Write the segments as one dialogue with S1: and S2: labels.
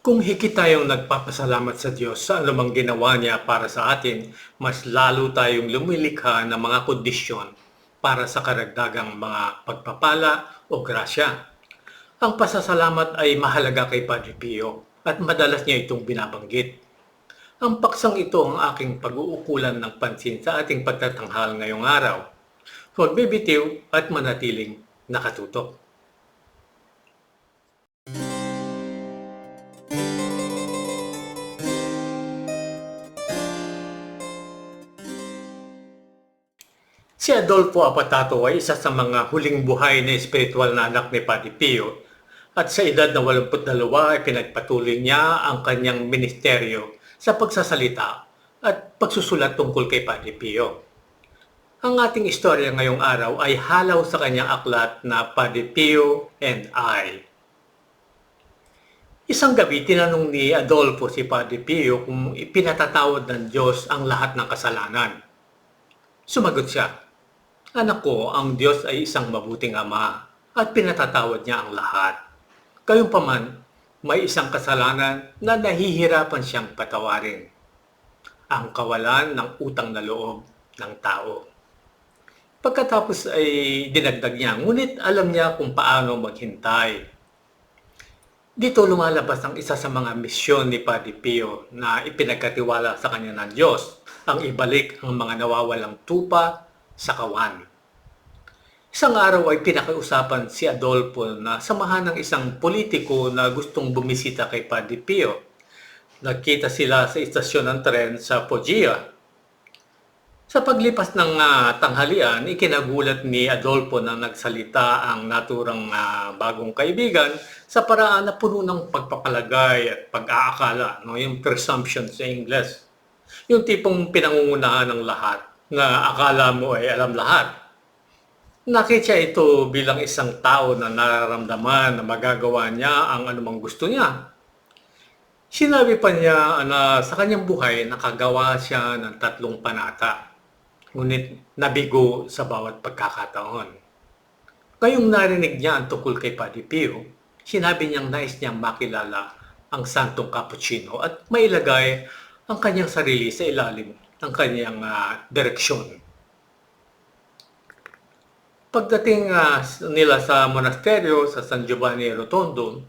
S1: Kung higit tayong nagpapasalamat sa Diyos sa anumang ginawa niya para sa atin, mas lalo tayong lumilikha ng mga kondisyon para sa karagdagang mga pagpapala o grasya. Ang pasasalamat ay mahalaga kay Padre Pio at madalas niya itong binabanggit. Ang paksang ito ang aking pag-uukulan ng pansin sa ating pagtatanghal ngayong araw. Huwag bibitiw at manatiling nakatutok. Si Adolfo Apatato ay isa sa mga huling buhay na espiritual na anak ni Padre Pio at sa edad na 82 ay pinagpatuloy niya ang kanyang ministeryo sa pagsasalita at pagsusulat tungkol kay Padre Pio. Ang ating istorya ngayong araw ay halaw sa kanyang aklat na Padre Pio and I. Isang gabi, tinanong ni Adolfo si Padre Pio kung ipinatatawad ng Diyos ang lahat ng kasalanan. Sumagot siya, Anak ko, ang Diyos ay isang mabuting ama at pinatatawad niya ang lahat. Gayunpaman, may isang kasalanan na nahihirapan siyang patawarin. Ang kawalan ng utang na loob ng tao. Pagkatapos ay dinagdag niya, ngunit alam niya kung paano maghintay. Dito lumalabas ang isa sa mga misyon ni Padre Pio na ipinagkatiwala sa kanya ng Diyos, ang ibalik ang mga nawawalang tupa sa kawan. Isang araw ay pinakiusapan si Adolfo na samahan ng isang politiko na gustong bumisita kay Padre Pio. Nagkita sila sa istasyon ng tren sa Poggia. Sa paglipas ng ah, tanghalian, ikinagulat ni Adolfo na nagsalita ang naturang ah, bagong kaibigan sa paraan na puno ng pagpapalagay at pag-aakala, no? yung presumption sa Ingles. Yung tipong pinangungunahan ng lahat na akala mo ay alam lahat. Nakita ito bilang isang tao na nararamdaman na magagawa niya ang anumang gusto niya. Sinabi pa niya na sa kanyang buhay nakagawa siya ng tatlong panata, ngunit nabigo sa bawat pagkakataon. Ngayong narinig niya ang tukol kay Padre Pio, sinabi niyang nais niyang makilala ang Santong Cappuccino at mailagay ang kanyang sarili sa ilalim ng kanyang ah, direksyon. Pagdating ah, nila sa monasteryo sa San Giovanni Rotondo,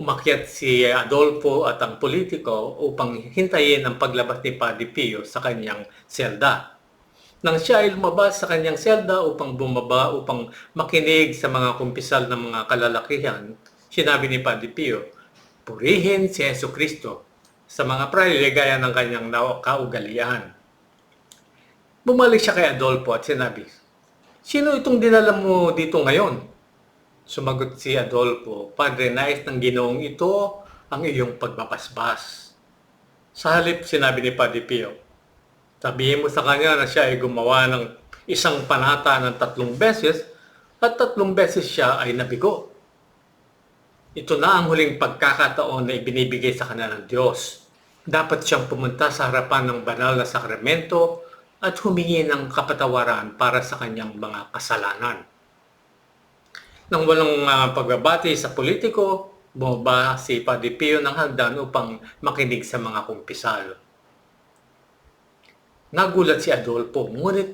S1: umakyat si Adolfo at ang politiko upang hintayin ang paglabas ni Padre Pio sa kanyang selda. Nang siya ay lumabas sa kanyang selda upang bumaba upang makinig sa mga kumpisal ng mga kalalakihan, sinabi ni Padre Pio, Purihin si Yeso Kristo sa mga prayle gaya ng kanyang kaugalian. Bumalik siya kay Adolfo at sinabi, Sino itong dinala mo dito ngayon? Sumagot si Adolfo, Padre, nais ng ginoong ito ang iyong pagbabasbas. Sa halip, sinabi ni Padre Pio, sabihin mo sa kanya na siya ay gumawa ng isang panata ng tatlong beses at tatlong beses siya ay nabigo. Ito na ang huling pagkakataon na ibinibigay sa kanya ng Diyos. Dapat siyang pumunta sa harapan ng banal na sakramento at humingi ng kapatawaran para sa kanyang mga kasalanan. Nang walang ah, pagbabati sa politiko, bumaba si Padre Pio ng hagdan upang makinig sa mga kumpisal. Nagulat si Adolfo, ngunit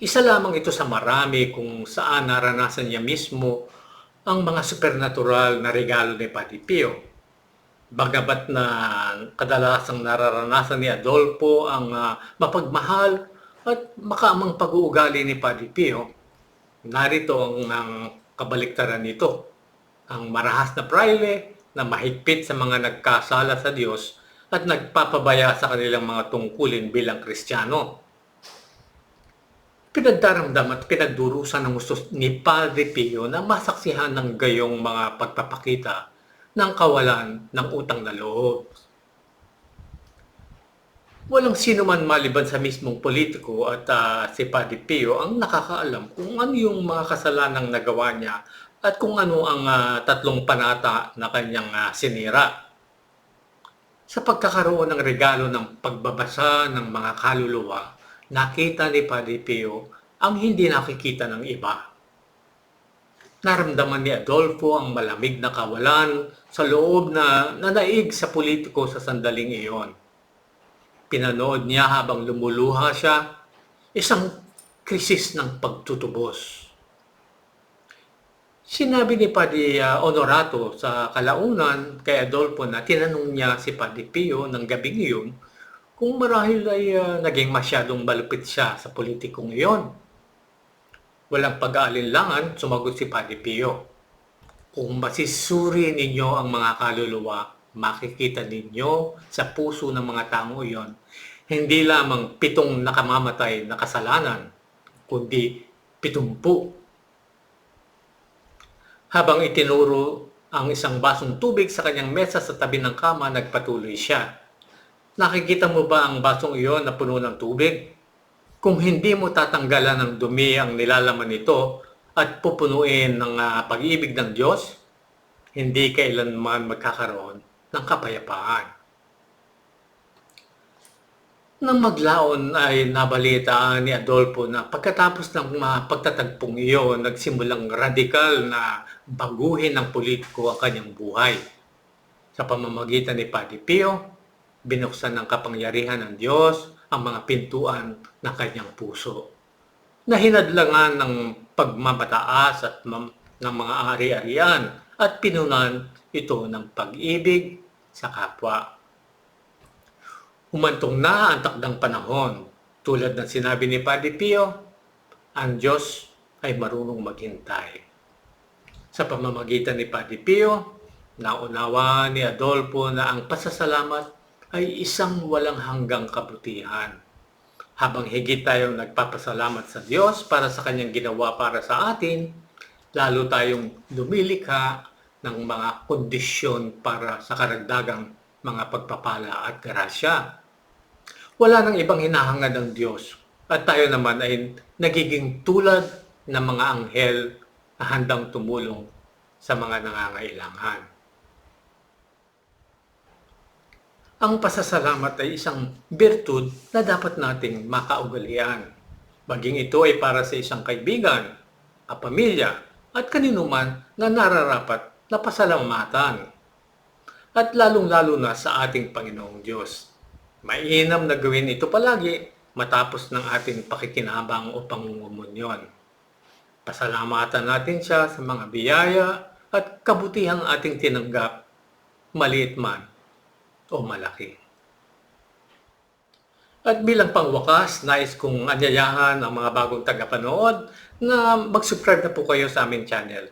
S1: isa lamang ito sa marami kung saan naranasan niya mismo ang mga supernatural na regalo ni Padre Pio. Bagabat na kadalasang nararanasan ni Adolfo ang ah, mapagmahal at makaamang pag-uugali ni Padre Pio, narito ang, ang kabaliktaran nito. Ang marahas na praile na mahigpit sa mga nagkasala sa Diyos at nagpapabaya sa kanilang mga tungkulin bilang Kristiyano. Pinagdaramdam at pinagdurusan ng gusto ni Padre Pio na masaksihan ng gayong mga pagpapakita ng kawalan ng utang na loob. Walang sino man maliban sa mismong politiko at ah, si Padre Pio ang nakakaalam kung ano yung mga kasalanang nagawa niya at kung ano ang ah, tatlong panata na kanyang ah, sinira. Sa pagkakaroon ng regalo ng pagbabasa ng mga kaluluwa, nakita ni Padre Pio ang hindi nakikita ng iba. Naramdaman ni Adolfo ang malamig na kawalan sa loob na nanaig sa politiko sa sandaling iyon. Pinanood niya habang lumuluha siya, isang krisis ng pagtutubos. Sinabi ni Padre ah, Honorato sa kalaunan kay Adolfo na tinanong niya si Padre Pio ng gabing iyon kung marahil ay ah, naging masyadong malupit siya sa politikong iyon. Walang pag-aalinlangan, sumagot si Padre Pio. Kung masisuri ninyo ang mga kaluluwa, makikita ninyo sa puso ng mga tao iyon, hindi lamang pitong nakamamatay na kasalanan, kundi pitumpu. Habang itinuro ang isang basong tubig sa kanyang mesa sa tabi ng kama, nagpatuloy siya. Nakikita mo ba ang basong iyon na puno ng tubig? Kung hindi mo tatanggalan ng dumi ang nilalaman nito at pupunuin ng ah, pag-ibig ng Diyos, hindi kailanman magkakaroon ng kapayapaan. Nang maglaon ay nabalitaan ni Adolfo na pagkatapos ng mga pagtatagpong iyon, nagsimulang radikal na baguhin ng politiko ang kanyang buhay. Sa pamamagitan ni Padre Pio, binuksan ng kapangyarihan ng Diyos ang mga pintuan ng kanyang puso. Nahinadlangan ng pagmamataas at ng mga ari-arian at pinunan ito ng pag-ibig sa kapwa. Humantong na ang takdang panahon. Tulad ng sinabi ni Padre Pio, ang Diyos ay marunong maghintay. Sa pamamagitan ni Padre Pio, naunawa ni Adolfo na ang pasasalamat ay isang walang hanggang kabutihan. Habang higit tayong nagpapasalamat sa Diyos para sa kanyang ginawa para sa atin, lalo tayong lumilikha ng mga kondisyon para sa karagdagang mga pagpapala at grasya. Wala nang ibang hinahangad ng Diyos at tayo naman ay nagiging tulad ng mga anghel na handang tumulong sa mga nangangailangan. Ang pasasalamat ay isang birtud na dapat nating makaugalian. Maging ito ay para sa isang kaibigan, kapamilya, at kanino man na nararapat na pasalamatan. At lalong-lalo na sa ating Panginoong Diyos. Mainam na gawin ito palagi matapos ng ating pakikinabang o pangungumunyon. Pasalamatan natin siya sa mga biyaya at kabutihang ating tinanggap, maliit man o malaki. At bilang pangwakas, nais kong anyayahan ang mga bagong tagapanood na mag-subscribe na po kayo sa aming channel.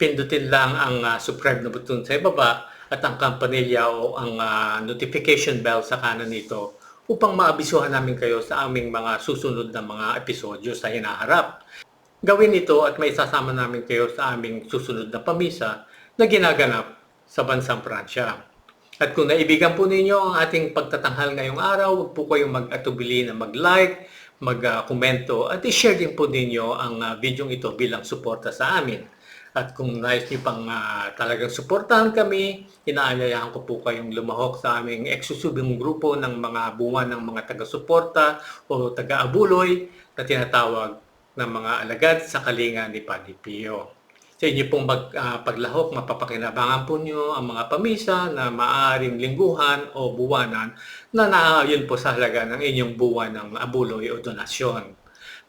S1: Pindutin lang ang ah, subscribe na button sa ibaba at ang kampanilya o ang ah, notification bell sa kanan nito upang maabisuhan namin kayo sa aming mga susunod na mga episodyo sa hinaharap. Gawin ito at may sasama namin kayo sa aming susunod na pamisa na ginaganap sa bansang Pransya. At kung naibigan po ninyo ang ating pagtatanghal ngayong araw, huwag po kayong mag-atubili na mag-like, mag-komento at i-share din po ninyo ang uh, video ito bilang suporta sa amin. At kung nais niyo pang ah, talagang suportahan kami, inaanyayahan ko po kayong lumahok sa aming eksusubing grupo ng mga buwan ng mga taga-suporta o taga-abuloy na tinatawag ng mga alagad sa kalinga ni Padre Pio. Sa inyo pong mag, ah, paglahok, mapapakinabangan po nyo ang mga pamisa na maaaring lingguhan o buwanan na naayon po sa halaga ng inyong buwan ng abuloy o donasyon.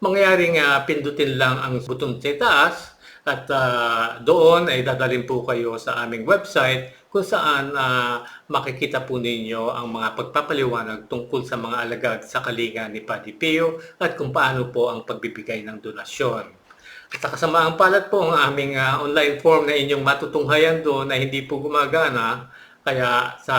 S1: Mangyaring ah, pindutin lang ang button sa taas at ah, doon ay dadalhin po kayo sa aming website kung saan ah, makikita po ninyo ang mga pagpapaliwanag tungkol sa mga alagad sa kalinga ni Padre Pio at kung paano po ang pagbibigay ng donasyon. Sa kasamaang palad po ang aming ah, online form na inyong matutunghayan doon na hindi po gumagana. Kaya sa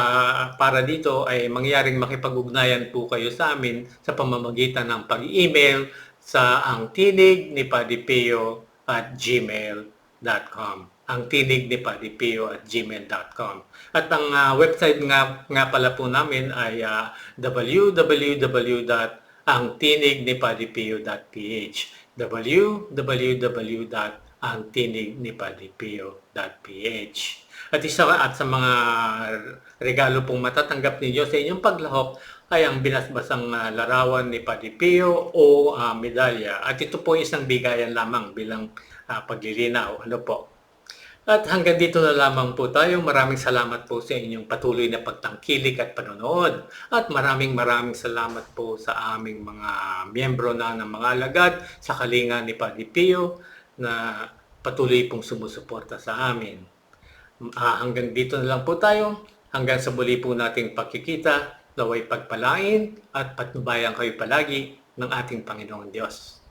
S1: para dito ay mangyaring makipag-ugnayan po kayo sa amin sa pamamagitan ng pag-email sa ang tinig ni Padipeo at gmail.com ang tinig ni Padipeo at gmail.com at ang ah, website nga, nga pala po namin ay uh, www.angtinignipadipeo.ph www.angtinignipadipeo.ph At isa at sa mga regalo pong matatanggap ninyo sa inyong paglahok ay ang binasbasang ah, larawan ni Padipio o ah, medalya. At ito po isang bigayan lamang bilang ah, paglilinaw. Ano po? At hanggang dito na lamang po tayo. Maraming salamat po sa inyong patuloy na pagtangkilik at panonood. At maraming maraming salamat po sa aming mga miyembro na ng mga alagad sa kalinga ni Padre Pio na patuloy pong sumusuporta sa amin. Ah, hanggang dito na lang po tayo. Hanggang sa muli po nating pagkikita, naway pagpalain at patnubayan kayo palagi ng ating Panginoong Diyos.